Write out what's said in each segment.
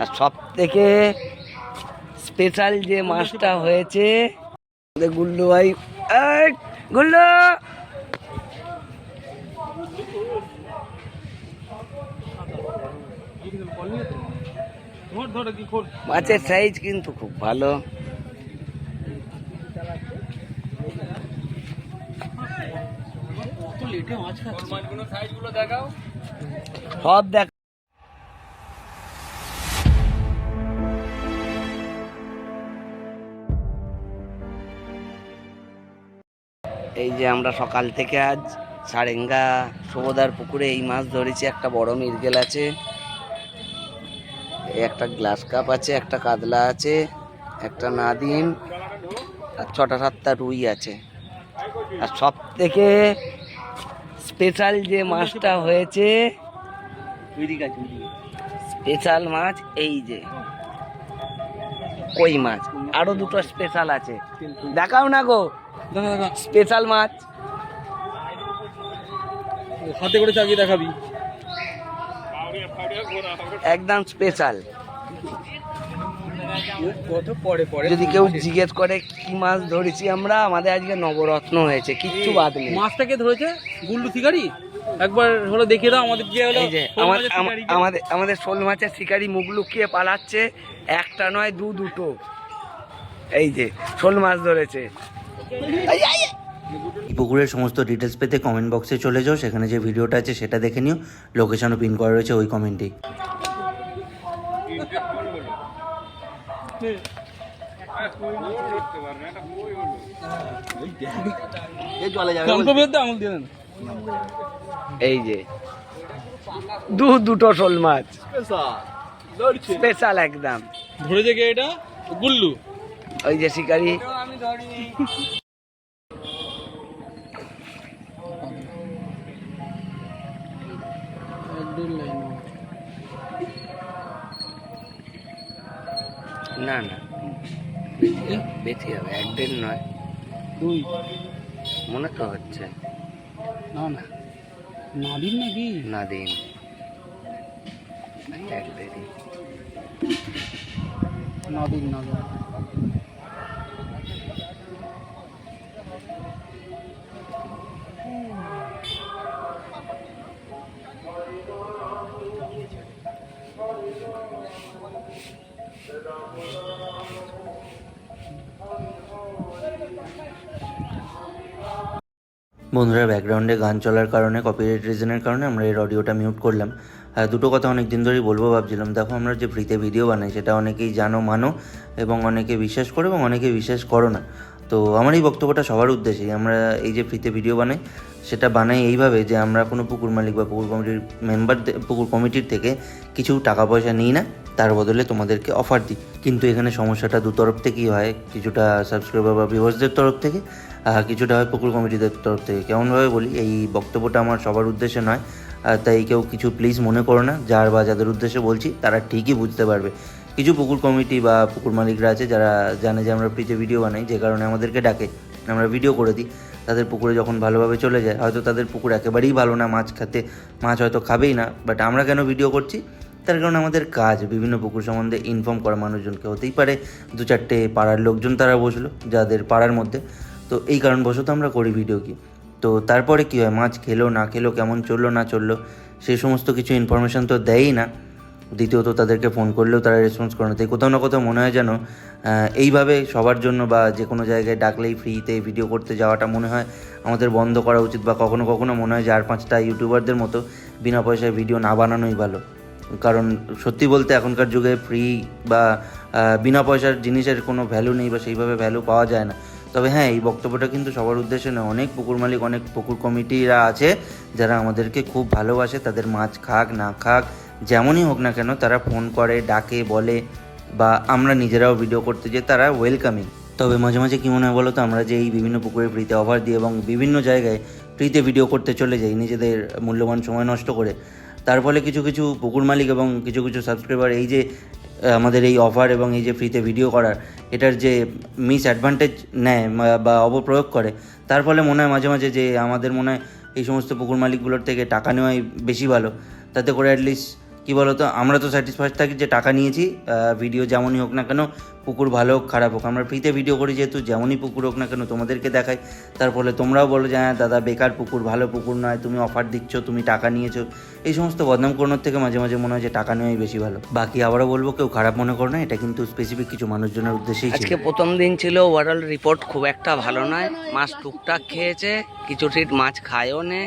আর সব থেকে স্পেশাল যে মাছটা হয়েছে গুল্লু ভাই গুল্লু! মাছের সাইজ কিন্তু খুব ভালো। সব দেখ এই যে আমরা সকাল থেকে আজ সারেঙ্গা সুবোদার পুকুরে এই মাছ ধরেছি, একটা বড় মিরগেল আছে, একটা গ্লাস কাপ আছে, একটা কাতলা আছে, একটা নাদিম, আর ছটা সাতটা রুই আছে। আর সব থেকে স্পেশাল যে মাছটা হয়েছে স্পেশাল মাছ এই যে, কই মাছ, আরও দুটো স্পেশাল আছে। দেখাও না গো। স্পেশাল মাছ। হাতে করে দেখাবি। একদম স্পেশাল। যদি কেউ জিজ্ঞেস করে কি মাছ ধরেছি আমরা? আমাদের আজকে নবরত্ন হয়েছে কিচ্ছু বাদ নেই। মাছটাকে ধরেছে? গুল্লু শিকারি? একবার হলো দেখিয়ে দাও আমাদের যে হলো। আমাদের আমাদের শোল মাছের শিকারি মুখ লুকিয়ে পালাচ্ছে? একটা নয় দু দুটো। এই যে শোল মাছ ধরেছে। পুকুরের সমস্ত ডিটেলস পেতে কমেন্ট বক্সে চলে যাও সেখানে যে ভিডিওটা আছে সেটা দেখে নিও। লোকেশনও পিন করা রয়েছে ওই কমেন্টেই দেন এই যে। দু দুটো শোল মাছ। স্পেশাল একদম। ধরেছে কে এটা? গুল্লু। ওই যে শিকারি। না না। বেশি হবে এক দেড় নয়। দুই? মনে তো হচ্ছে। না না। নাবিন নাকি? না দিন এক দেড়ই। নাবিন নাবিন। বন্ধুরা, ব্যাকগ্রাউন্ডে গান চলার কারণে কপিরাইট রিজনের কারণে আমরা এর অডিওটা মিউট করলাম। আর দুটো কথা অনেক দিন ধরেই বলব, ভাবছিলাম, দেখো আমরা যে ফ্রিতে ভিডিও বানাই, সেটা অনেকেই জানো, মানো, এবং অনেকে বিশ্বাস করো এবং অনেকে বিশ্বাস করো না। তো আমার এই বক্তব্যটা সবার উদ্দেশ্যে আমরা এই যে ফ্রিতে ভিডিও বানাই, সেটা বানাই এইভাবে যে আমরা কোনো পুকুর মালিক বা পুকুর কমিটির মেম্বার পুকুর কমিটির থেকে কিছু টাকা পয়সা নিই না, তার বদলে তোমাদেরকে অফার দিই। কিন্তু এখানে সমস্যাটা দু তরফ থেকেই হয়, কিছুটা সাবস্ক্রাইবার বা ভিউয়ার্সদের তরফ থেকে কিছুটা হয় পুকুর কমিটিদের তরফ থেকে। কেমনভাবে বলি, এই বক্তব্যটা আমার সবার উদ্দেশ্যে নয় তাই কেউ কিছু প্লিজ মনে করো না, যার বা যাদের উদ্দেশ্যে বলছি, তারা ঠিকই বুঝতে পারবে। কিছু পুকুর কমিটি বা পুকুর মালিকরা আছে যারা জানে যে আমরা ফ্রিতে ভিডিও বানাই, যে কারণে আমাদেরকে ডাকে, আমরা ভিডিও করে দিই। তাদের পুকুরে যখন ভালোভাবে চলে যায়, হয়তো তাদের পুকুর একেবারেই ভালো না, মাছ খেতে, মাছ হয়তো খাবেই না বাট আমরা কেন ভিডিও করছি? তার কারণে আমাদের কাজ, বিভিন্ন পুকুর সম্বন্ধে ইনফর্ম করা মানুষজনকে হতেই পারে। দু চারটে পাড়ার লোকজন তারা বসল, যাদের পাড়ার মধ্যে। তো এই কারণবশত আমরা করি ভিডিও কি। তো তারপরে কী হয়, মাছ খেলো, না খেলো, কেমন চলল, না চলল সেই সমস্ত কিছু ইনফরমেশন তো দেয়ই না। দ্বিতীয়ত তাদেরকে ফোন করলেও তারা রেসপন্স করে না। তাই কোথাও না কোথাও মনে হয় যেন এইভাবে সবার জন্য বা যে কোনো জায়গায় ডাকলেই ফ্রিতে ভিডিও করতে যাওয়াটা মনে হয় আমাদের বন্ধ করা উচিত বা কখনো কখনো মনে হয় চার পাঁচটা ইউটিউবারদের মতো বিনা পয়সায় ভিডিও না বানানোই ভালো। কারণ সত্যি বলতে এখনকার যুগে ফ্রি বা বিনা পয়সার জিনিসের কোনো ভ্যালু নেই বা সেইভাবে ভ্যালু পাওয়া যায় না। তবে হ্যাঁ এই বক্তব্যটা কিন্তু সবার উদ্দেশ্যে নয়। অনেক পুকুর মালিক, অনেক পুকুর কমিটিরা আছে যারা আমাদেরকে খুব ভালোবাসে। তাদের মাছ খাক, না খাক যেমনই হোক না কেন তারা ফোন করে, ডাকে, বলে বা আমরা নিজেরাও ভিডিও করতে যাই, তারা ওয়েলকামিং তবে মাঝে মাঝে কী মনে হয় বলো তো আমরা যে এই বিভিন্ন পুকুরে ফ্রিতে অফার দিই এবং বিভিন্ন জায়গায় ফ্রিতে ভিডিও করতে চলে যাই নিজেদের মূল্যবান সময় নষ্ট করে। তার ফলে কিছু কিছু পুকুর মালিক এবং কিছু কিছু সাবস্ক্রাইবার এই যে আমাদের এই অফার এবং এই যে ফ্রিতে ভিডিও করার, এটার যে মিস অ্যাডভান্টেজ নেয় বা অপপ্রয়োগ করে, তার ফলে মনে হয় মাঝে মাঝে যে আমাদের মনে হয় এই সমস্ত পুকুর মালিকগুলোর থেকে টাকা নেওয়াই বেশি ভালো। তাতে করে অ্যাটলিস্ট কি বলতো, আমরা তো স্যাটিসফাইড থাকি যে টাকা নিয়েছি ভিডিও যেমনই হোক না কেন, পুকুর ভালো হোক, খারাপ হোক। আমরা ফ্রিতে ভিডিও করি যেহেতু, যেমনই পুকুর হোক না কেন, তোমাদেরকে দেখাই। তার ফলে তোমরাও বলো যে হ্যাঁ দাদা, বেকার পুকুর, ভালো পুকুর নয়, তুমি অফার দিচ্ছ, তুমি টাকা নিয়েছো। এই সমস্ত বদনাম করানোর থেকে মাঝে মাঝে মনে হয় যে, টাকা নেওয়াই বেশি ভালো। বাকি আবারও বলব, কেউ খারাপ মনে করো না, এটা কিন্তু স্পেসিফিক কিছু মানুষজনের উদ্দেশ্যেই আজকে প্রথম দিন ছিল ওভারঅল রিপোর্ট খুব একটা ভালো নয়। মাছ টুকটাক খেয়েছে, কিছু ঠিক মাছ খায়ও নে,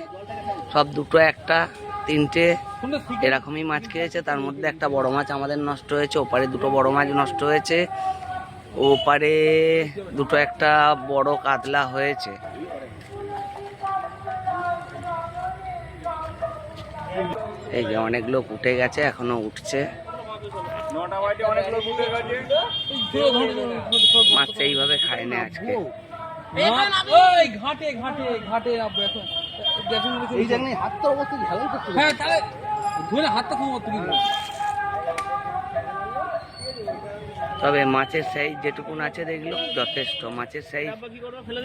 সব দুটো একটা। তিনটে এরকমই মাছ খেয়েছে তার মধ্যে একটা বড় মাছ আমাদের নষ্ট হয়েছে ওপারে দুটো বড় মাছ নষ্ট হয়েছে ওপারে দুটো একটা বড় কাতলা হয়েছে। এই যে অনেক লোক উঠে গেছে এখনও উঠছে। মাছ এইভাবে খায় না আজকে। ঘাটে ঘাটে ঘাটে এই জায়গায় হাতটা অবস্থা ঝালাই করতে হ্যাঁ তাহলে ধরে হাতটা তোমার তুমি তবে মাছের সাইজ যেটুকুন আছে দেখল যথেষ্ট। মাছের সাইজ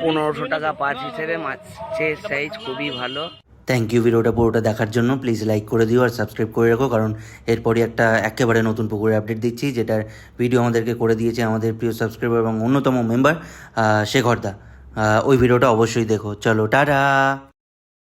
পনেরোশো টাকা পাঁচ হিসেবে মাছের সাইজ খুবই ভালো। থ্যাংক ইউ ভিডিওটা পুরোটা দেখার জন্য। প্লিজ লাইক করে দিও আর সাবস্ক্রাইব করে রাখো কারণ এরপরই একটা একেবারে নতুন পুকুরের আপডেট দিচ্ছি যেটার ভিডিও আমাদেরকে করে দিয়েছে আমাদের প্রিয় সাবস্ক্রাইবার এবং অন্যতম মেম্বার শেখরদা ওই ভিডিওটা অবশ্যই দেখো। চলো টাটা!